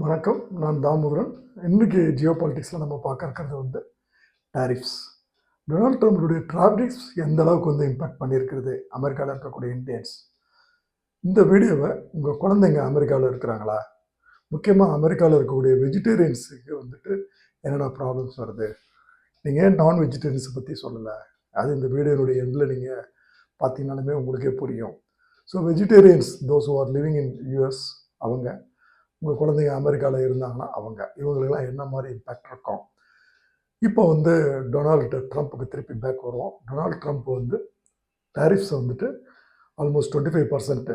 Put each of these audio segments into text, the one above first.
வணக்கம் நான் தாமோதரன். இன்றைக்கி ஜியோ பாலிட்டிக்ஸில் நம்ம பார்க்க இருக்கிறது வந்து டாரிஃப்ஸ் டொனால்ட் ட்ரம்ப்புடைய டாரிஃப்ஸ் எந்த அளவுக்கு வந்து இம்பாக்ட் பண்ணியிருக்கிறது? அமெரிக்காவில் இருக்கக்கூடிய இந்தியன்ஸ். இந்த வீடியோவை உங்கள் குழந்தைங்க அமெரிக்காவில் இருக்கிறாங்களா? முக்கியமாக அமெரிக்காவில் இருக்கக்கூடிய வெஜிடேரியன்ஸுக்கு வந்துட்டு என்னென்ன ப்ராப்ளம்ஸ் வருது? நீங்கள் ஏன் நான் வெஜிடேரியன்ஸை பற்றி சொல்லலை? அது இந்த வீடியோனுடைய எண்டில் நீங்கள் பார்த்தீங்கன்னாலுமே உங்களுக்கே புரியும். So vegetarians those are living in US அவங்க உங்கள் குழந்தைங்க அமெரிக்காவில் இருந்தாங்கன்னா அவங்க இவங்களுக்கெல்லாம் என்ன மாதிரி இம்பேக்ட் இருக்கும்? இப்போ வந்து டொனால்டு ட்ரம்ப்புக்கு திருப்பி பேக் வருவோம். டொனால்ட் ட்ரம்ப் வந்து டேரிஃப்ஸை வந்துட்டு ஆல்மோஸ்ட் டுவெண்ட்டி ஃபைவ் பர்சன்ட்டு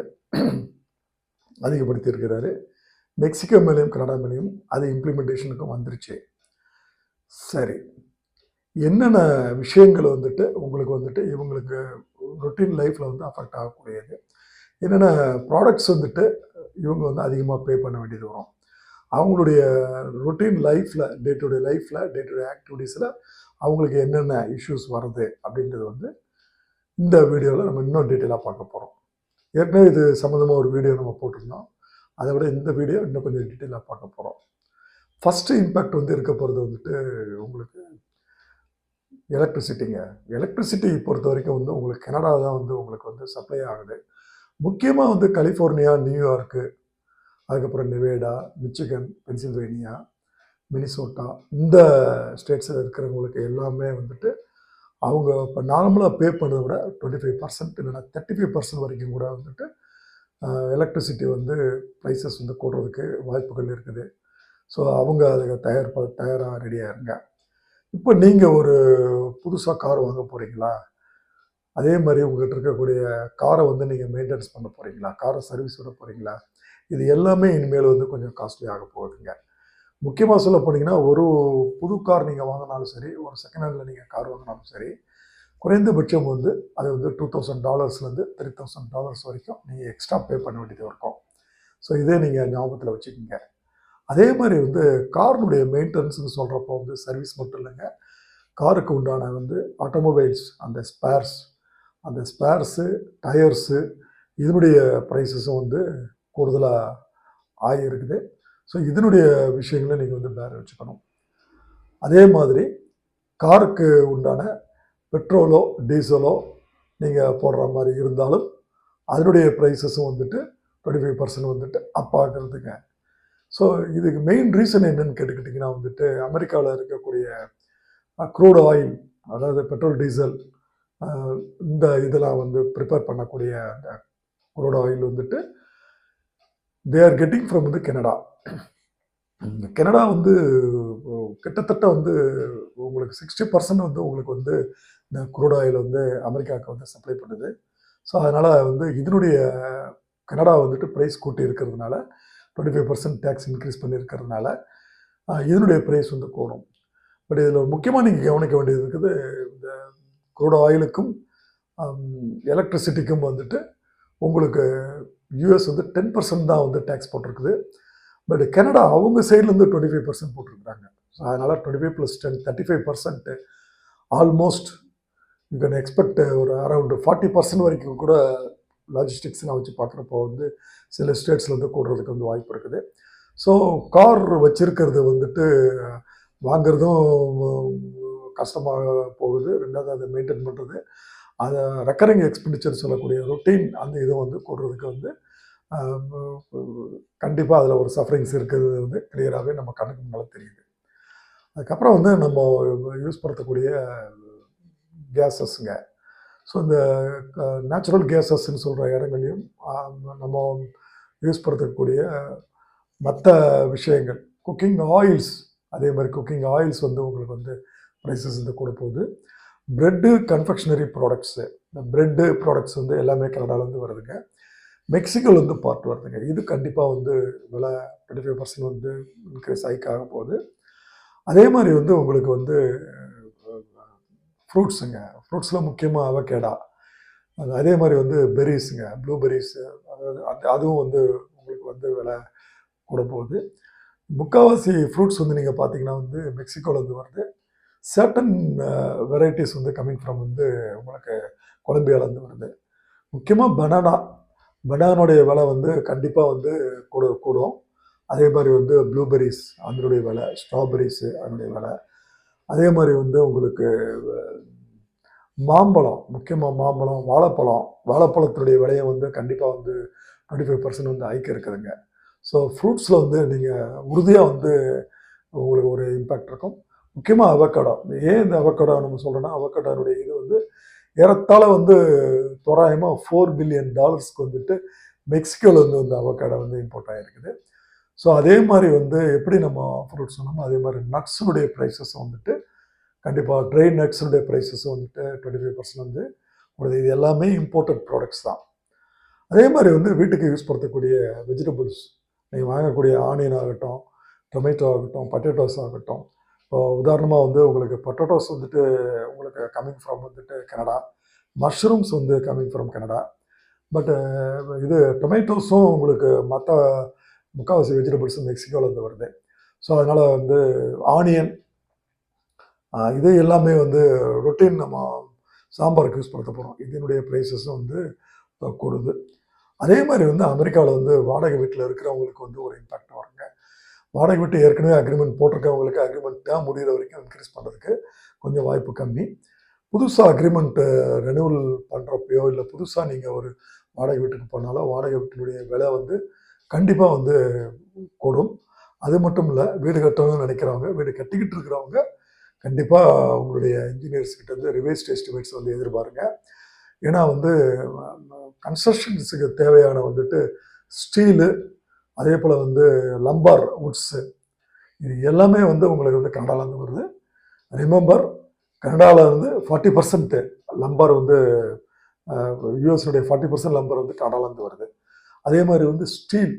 அதிகப்படுத்தி இருக்கிறாரு. மெக்சிகோ மேலேயும் கனடா மேலேயும் அது இம்ப்ளிமெண்டேஷனுக்கும் வந்துருச்சு. சரி. என்னென்ன விஷயங்கள் வந்துட்டு உங்களுக்கு வந்துட்டு இவங்களுக்கு ரொட்டீன் லைஃப்பில் வந்து அஃபெக்ட் ஆகக்கூடியது? என்னென்ன ப்ராடக்ட்ஸ் வந்துட்டு இவங்க வந்து அதிகமாக பே பண்ண வேண்டியது வரும். அவங்களுடைய ரொட்டீன் லைஃப்பில் டே டு டே லைஃப்பில் டே டு டே ஆக்டிவிட்டீஸில் அவங்களுக்கு என்னென்ன இஷ்யூஸ் வருது அப்படின்றது வந்து இந்த வீடியோவில் நம்ம இன்னும் டீட்டெயிலாக பார்க்க போகிறோம் ஏற்கனவே இது சம்மந்தமாக ஒரு வீடியோ நம்ம போட்டிருந்தோம். அதை விட இந்த வீடியோ இன்னும் கொஞ்சம் டீட்டெயிலாக பார்க்க போகிறோம் ஃபஸ்ட்டு இம்பேக்ட் வந்து இருக்க போகிறது வந்துட்டு உங்களுக்கு எலக்ட்ரிசிட்டிங்க எலக்ட்ரிசிட்டி பொறுத்த வரைக்கும் வந்து உங்களுக்கு கனடா தான் வந்து உங்களுக்கு வந்து சப்ளை ஆகுது. முக்கியமாக வந்து கலிஃபோர்னியா நியூயார்க்கு அதுக்கப்புறம் நெவேடா மிச்சிகன் பென்சில்வேனியா மினிசோட்டா இந்த ஸ்டேட்ஸில் இருக்கிறவங்களுக்கு எல்லாமே வந்துட்டு அவங்க இப்போ நார்மலாக பே பண்ணதை விட டுவெண்ட்டி ஃபைவ் பர்சன்ட் இல்லைனா தேர்ட்டி ஃபைவ் பர்சன்ட் வரைக்கும் கூட வந்துட்டு எலக்ட்ரிசிட்டி வந்து ப்ரைஸஸ் வந்து கூடுறதுக்கு வாய்ப்புகள் இருக்குது. ஸோ அவங்க அதுக்கு தயார் ப தயாராக ரெடியாக இருங்க இப்போ நீங்கள் ஒரு புதுசாக கார் வாங்க போகிறீங்களா அதே மாதிரி உங்கள்கிட்ட இருக்கக்கூடிய காரை வந்து நீங்கள் மெயின்டெனன்ஸ் பண்ண போகிறீங்களா காரை சர்வீஸ் விட போகிறீங்களா இது எல்லாமே இனிமேல் வந்து கொஞ்சம் காஸ்ட்லி ஆக போகுதுங்க. முக்கியமாக சொல்ல போனீங்கன்னா ஒரு புது கார் நீங்கள் வாங்கினாலும் சரி ஒரு செகண்ட் ஹேண்டில் நீங்கள் கார் வாங்கினாலும் சரி குறைந்தபட்சம் வந்து அது வந்து டூ தௌசண்ட் டாலர்ஸ்லேருந்து த்ரீ தௌசண்ட் டாலர்ஸ் வரைக்கும் நீங்கள் எக்ஸ்ட்ரா பே பண்ண வேண்டியது இருக்கும். ஸோ இதே நீங்கள் ஞாபகத்தில் வச்சுக்கோங்க. அதே மாதிரி வந்து காரினுடைய மெயின்டெனன்ஸ்னு சொல்கிறப்போ வந்து சர்வீஸ் மட்டும் இல்லைங்க. காருக்கு உண்டான வந்து ஆட்டோமொபைல்ஸ் அந்த ஸ்பேர்ஸ் அந்த ஸ்பேர்ஸு டயர்ஸு இதனுடைய ப்ரைஸஸும் வந்து கூடுதலாக ஆகியிருக்குது. ஸோ இதனுடைய விஷயங்களை நீங்கள் வந்து பேர வச்சுக்கணும். அதே மாதிரி காருக்கு உண்டான பெட்ரோலோ டீசலோ நீங்கள் போடுற மாதிரி இருந்தாலும் அதனுடைய ப்ரைஸஸும் வந்துட்டு டுவெண்ட்டி ஃபைவ் பர்சன்ட் வந்துட்டு அப் ஆகிறதுங்க ஸோ இதுக்கு மெயின் ரீசன் என்னன்னு கேட்டுக்கிட்டிங்கன்னா வந்துட்டு அமெரிக்காவில் இருக்கக்கூடிய க்ரூட் ஆயில் அதாவது பெட்ரோல் டீசல் இந்த இதெல்லாம் வந்து ப்ரிப்பேர் பண்ணக்கூடிய அந்த குரோட் ஆயில் வந்துட்டு தே ஆர் கெட்டிங் ஃப்ரம் வந்து கெனடா. கெனடா வந்து கிட்டத்தட்ட வந்து உங்களுக்கு சிக்ஸ்டி பர்சன்ட் வந்து உங்களுக்கு வந்து இந்த குரூட் ஆயில் வந்து அமெரிக்காவுக்கு வந்து சப்ளை பண்ணுது. ஸோ அதனால் வந்து இதனுடைய கனடா வந்துட்டு ப்ரைஸ் கூட்டி இருக்கிறதுனால twenty five percent tax increase பண்ணியிருக்கிறதுனால இதனுடைய ப்ரைஸ் வந்து கூடும். பட் இதில் முக்கியமாக நீங்கள் கவனிக்க வேண்டியது இருக்குது இந்த குரூட் ஆயிலுக்கும் எலக்ட்ரிசிட்டிக்கும் வந்துட்டு உங்களுக்கு யூஎஸ் வந்து டென் பர்சன்ட் தான் வந்து டேக்ஸ் போட்டிருக்குது. பட் கனடா அவங்க சைட்லேருந்து டுவெண்ட்டி ஃபைவ் பர்சன்ட் போட்டிருக்கிறாங்க. ஸோ அதனால் twenty five plus ten thirty five percent almost you can expect ஒரு அரௌண்ட் ஃபார்ட்டி பர்சன்ட் வரைக்கும் கூட லாஜிஸ்டிக்ஸ் நான் வச்சு பார்க்குறப்போ வந்து சில ஸ்டேட்ஸ்லேருந்து கூடுறதுக்கு வந்து வாய்ப்பு இருக்குது. ஸோ கார் வச்சுருக்கிறது வந்துட்டு வாங்குறதும் கஷ்டமாக போகுது. ரெண்டாவது அதை மெயின்டைன் பண்ணுறது அதை ரெக்கரிங் எக்ஸ்பெண்டிச்சர் சொல்லக்கூடிய ரொட்டீன் அந்த இதை வந்து கொடுறதுக்கு வந்து கண்டிப்பாக அதில் ஒரு சஃபரிங்ஸ் இருக்கிறது வந்து கிளியராகவே நம்ம கண்ணுக்கு முன்னால் தெரியுது. அதுக்கப்புறம் வந்து நம்ம யூஸ் படுத்தக்கூடிய கேஸஸ்ங்க ஸோ இந்த நேச்சுரல் கேஸஸ்ன்னு சொல்கிற இடங்களையும் நம்ம யூஸ் படுத்தக்கூடிய மற்ற விஷயங்கள் குக்கிங் ஆயில்ஸ் அதே மாதிரி குக்கிங் ஆயில்ஸ் வந்து உங்களுக்கு வந்து ப்ரைஸஸ் வந்து கூட போகுது ப்ரெட்டு கன்ஃபெக்ஷனரி ப்ராடக்ட்ஸு இந்த ப்ரெட்டு ப்ராடக்ட்ஸ் வந்து எல்லாமே கனடாவிலேருந்து வருதுங்க. மெக்சிகோலேருந்து வந்து பார்ட் வருதுங்க. இது கண்டிப்பாக வந்து விலை டுவெண்ட்டி ஃபைவ் பர்சன்ட் வந்து இன்க்ரீஸ் ஆகிக்காக போகுது. அதே மாதிரி வந்து உங்களுக்கு வந்து ஃப்ரூட்ஸுங்க ஃப்ரூட்ஸில் முக்கியமாக அவகேடா அது அதே மாதிரி வந்து பெரிஸுங்க ப்ளூபெரிஸு அதாவது அது அதுவும் வந்து உங்களுக்கு வந்து விலை கூட போகுது முக்கால்வாசி ஃப்ரூட்ஸ் வந்து நீங்கள் பார்த்தீங்கன்னா வந்து மெக்சிகோலேருந்து வருது. சர்டன் வெரைட்டிஸ் uh, வந்து கம்மிங் ஃப்ரம் வந்து உங்களுக்கு கொலம்பியாவிலேருந்து வருது. முக்கியமாக பனானா பனானுடைய விலை வந்து கண்டிப்பாக வந்து கூட கூடும். அதே மாதிரி வந்து ப்ளூபெரிஸ் அதனுடைய விலை ஸ்ட்ராபெரிஸு அதனுடைய விலை. அதே மாதிரி வந்து உங்களுக்கு மாம்பழம் முக்கியமாக மாம்பழம் வாழைப்பழம் வாழைப்பழத்தினுடைய விலையை வந்து கண்டிப்பாக வந்து டுவெண்ட்டி ஃபைவ் பர்சன்ட் வந்து ஹைக் இருக்குதுங்க. ஸோ ஃப்ரூட்ஸில் வந்து நீங்கள் உறுதியாக வந்து உங்களுக்கு ஒரு இம்பேக்ட் இருக்கும். முக்கியமாக அவக்கடா ஏன் இந்த அவக்கடா நம்ம சொல்கிறோன்னா அவக்கடானுடைய இது வந்து ஏறத்தாழ வந்து தோராயமாக ஃபோர் பில்லியன் டாலர்ஸ்க்கு வந்துட்டு மெக்சிகோவில் வந்து வந்து வந்து இம்போர்ட் ஆகிருக்குது ஸோ அதே மாதிரி வந்து எப்படி நம்ம ஃப்ரூட்ஸ் சொன்னோமோ அதே மாதிரி நட்ஸுடைய ப்ரைஸஸ் வந்துட்டு கண்டிப்பாக ட்ரை நட்ஸுடைய ப்ரைஸஸ் வந்துட்டு டுவெண்ட்டி ஃபைவ் பர்சன்ட் வந்து உங்களுக்கு இது எல்லாமே இம்போர்ட்டட் ப்ராடக்ட்ஸ் தான். அதே மாதிரி வந்து வீட்டுக்கு யூஸ் படுத்தக்கூடிய வெஜிடபிள்ஸ் நீங்கள் வாங்கக்கூடிய ஆனியன் ஆகட்டும் டொமேட்டோ ஆகட்டும் பட்டேட்டோஸ் ஆகட்டும் உதாரணமாக வந்து உங்களுக்கு பொட்டேட்டோஸ் வந்துட்டு உங்களுக்கு கம்மிங் ஃப்ரம் வந்துட்டு கனடா. மஷ்ரூம்ஸ் வந்து கம்மிங் ஃப்ரம் கனடா. பட் இது டொமேட்டோஸும் உங்களுக்கு மற்ற முக்கால்வாசி வெஜிடபிள்ஸும் மெக்சிகோலேருந்து வருது. ஸோ அதனால் வந்து ஆனியன் இது எல்லாமே வந்து ரொட்டீன் நம்ம சாம்பாருக்கு யூஸ் பண்ண போகிறோம் இதனுடைய ப்ரைஸஸும் வந்து கூடுது. அதே மாதிரி வந்து அமெரிக்காவில் வந்து வாடகை வீட்டில் இருக்கிறவங்களுக்கு வந்து ஒரு இம்பாக்ட் வாடகை வீட்டு ஏற்கனவே அக்ரிமெண்ட் போட்டிருக்கவங்களுக்கு அக்ரிமெண்ட் தான் முடிகிற வரைக்கும் இன்க்ரீஸ் பண்ணுறதுக்கு கொஞ்சம் வாய்ப்பு கம்மி. புதுசாக அக்ரிமெண்ட்டு ரெனியூவல் பண்ணுறப்பையோ இல்லை புதுசாக நீங்கள் ஒரு வாடகை வீட்டுக்கு போனாலோ வாடகை வீட்டினுடைய விலை வந்து கண்டிப்பாக வந்து கூடும். அது மட்டும் இல்லை வீடு கட்டணும்னு நினைக்கிறவங்க வீடு கட்டிக்கிட்டு இருக்கிறவங்க கண்டிப்பாக உங்களுடைய இன்ஜினியர்ஸ்கிட்ட வந்து ரிவைஸ்ட் எஸ்டிமேட்ஸ் வந்து எதிர்பாருங்க. ஏன்னா வந்து கன்ஸ்ட்ரக்ஷன்ஸுக்கு தேவையான வந்துட்டு ஸ்டீலு அதே போல் வந்து லம்பார் வுட்ஸு இது எல்லாமே வந்து உங்களுக்கு வந்து கனடாலேருந்து வருது. ரிமெம்பர் கனடாவில் வந்து ஃபார்ட்டி பர்சன்ட்டு லம்பார் வந்து யூஎஸ்னுடைய ஃபார்ட்டி பர்சன்ட் லம்பர் வந்து கனடாலேருந்து வருது. அதே மாதிரி வந்து ஸ்டீல்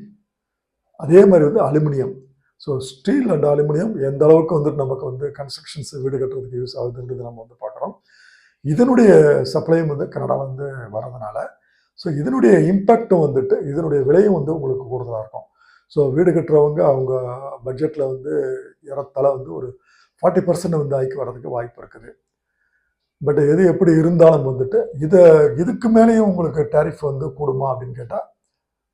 அதே மாதிரி வந்து aluminium so steel and aluminium எந்த அளவுக்கு வந்துட்டு நமக்கு வந்து கன்ஸ்ட்ரக்ஷன்ஸ் வீடு கட்டுறதுக்கு யூஸ் ஆகுதுன்றது நம்ம வந்து பார்க்குறோம். இதனுடைய சப்ளையும் வந்து கனடால வந்து ஸோ இதனுடைய இம்பேக்டும் வந்துட்டு இதனுடைய விலையும் வந்து உங்களுக்கு கூடுதலாக இருக்கும். ஸோ வீடு கட்டுறவங்க அவங்க பட்ஜெட்டில் வந்து ஏறத்தாழ வந்து ஒரு ஃபார்ட்டி பர்சன்ட் வந்து ஹைக் வர்றதுக்கு வாய்ப்பு இருக்குது. பட் எது எப்படி இருந்தாலும் வந்துட்டு இதை இதுக்கு மேலேயும் உங்களுக்கு டேரிஃப் வந்து கூடுமா அப்படின்னு கேட்டால்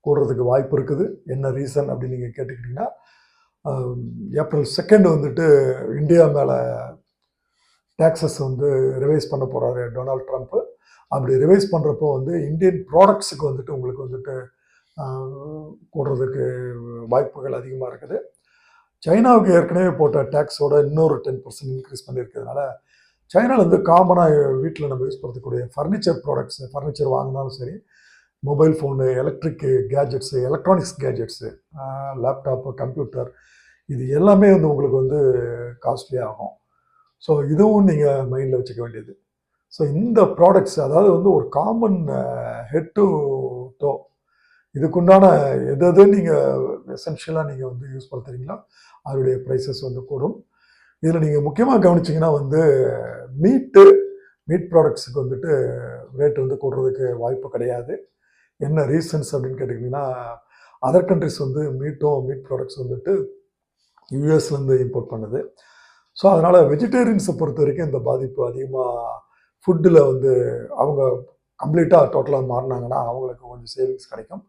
கூடுறதுக்கு வாய்ப்பு இருக்குது. என்ன ரீசன் அப்படின்னு நீங்கள் கேட்டுக்கிட்டிங்கன்னா ஏப்ரல் செகண்ட் வந்துட்டு இந்தியா மேலே டேக்ஸஸ் வந்து ரிவைஸ் பண்ண போகிறாரு டொனால்ட் ட்ரம்ப்பு அப்படி ரிவைஸ் பண்ணுறப்போ வந்து இந்தியன் ப்ராடக்ட்ஸுக்கு வந்துட்டு உங்களுக்கு வந்துட்டு கூடுறதுக்கு வாய்ப்புகள் அதிகமாக இருக்குது. சைனாவுக்கு ஏற்கனவே போட்ட டேக்ஸோட இன்னொரு டென் பர்சன்ட் இன்க்ரீஸ் பண்ணியிருக்கிறதுனால சைனாவிலேருந்து வந்து காமனாக வீட்டில் நம்ம யூஸ் பண்ணக்கூடிய ஃபர்னிச்சர் ப்ராடக்ட்ஸ் ஃபர்னிச்சர் வாங்கினாலும் சரி mobile phone electric gadgets electronics gadgets laptop computer இது எல்லாமே வந்து உங்களுக்கு வந்து காஸ்ட்லி ஆகும். ஸோ இதுவும் நீங்கள் மைண்டில் வச்சுக்க வேண்டியது. ஸோ இந்த ப்ராடக்ட்ஸ் அதாவது வந்து ஒரு காமன் ஹெட் டு டோ இதுக்குண்டான எது எது நீங்கள் எசென்ஷியலாக நீங்கள் வந்து யூஸ் பண்ணுறீங்களோ அதனுடைய ப்ரைஸஸ் வந்து கூடும். இதில் நீங்கள் முக்கியமாக கவனிச்சிங்கன்னா வந்து மீட்டு மீட் ப்ராடக்ட்ஸுக்கு வந்துட்டு ரேட் வந்து கூடுறதுக்கு வாய்ப்பு கிடையாது. என்ன ரீசன்ஸ் அப்படின்னு கேட்டிங்கன்னா அதர் கண்ட்ரிஸ் வந்து மீட்டும் மீட் ப்ராடக்ட்ஸ் வந்துட்டு யூஎஸ்லேருந்து இம்போர்ட் பண்ணுது. ஸோ அதனால் வெஜிடேரியன்ஸை பொறுத்த வரைக்கும் இந்த பாதிப்பு அதிகமாக ஃபுட்டில் வந்து அவங்க கம்ப்ளீட்டாக டோட்டலாக மாறினாங்கன்னா அவங்களுக்கு கொஞ்சம் சேவிங்ஸ் கிடைக்கும்.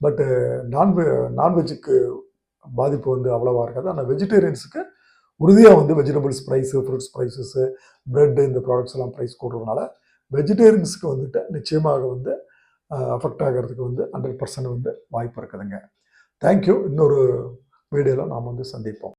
பட்டு நான்வெ நான்வெஜ்ஜுக்கு பாதிப்பு வந்து அவ்வளோவா இருக்காது. ஆனால் வெஜிடேரியன்ஸுக்கு உறுதியாக வந்து vegetables price fruits prices bread இந்த ப்ராடக்ட்ஸ் எல்லாம் ப்ரைஸ் கூடுறதுனால வெஜிடேரியன்ஸுக்கு வந்துட்டு நிச்சயமாக வந்து அஃபெக்ட் ஆகிறதுக்கு வந்து ஹண்ட்ரட் பர்சன்ட் வந்து வாய்ப்பு இருக்குதுங்க. தேங்க்யூ இன்னொரு வீடியோவில் நாம் வந்து சந்திப்போம்.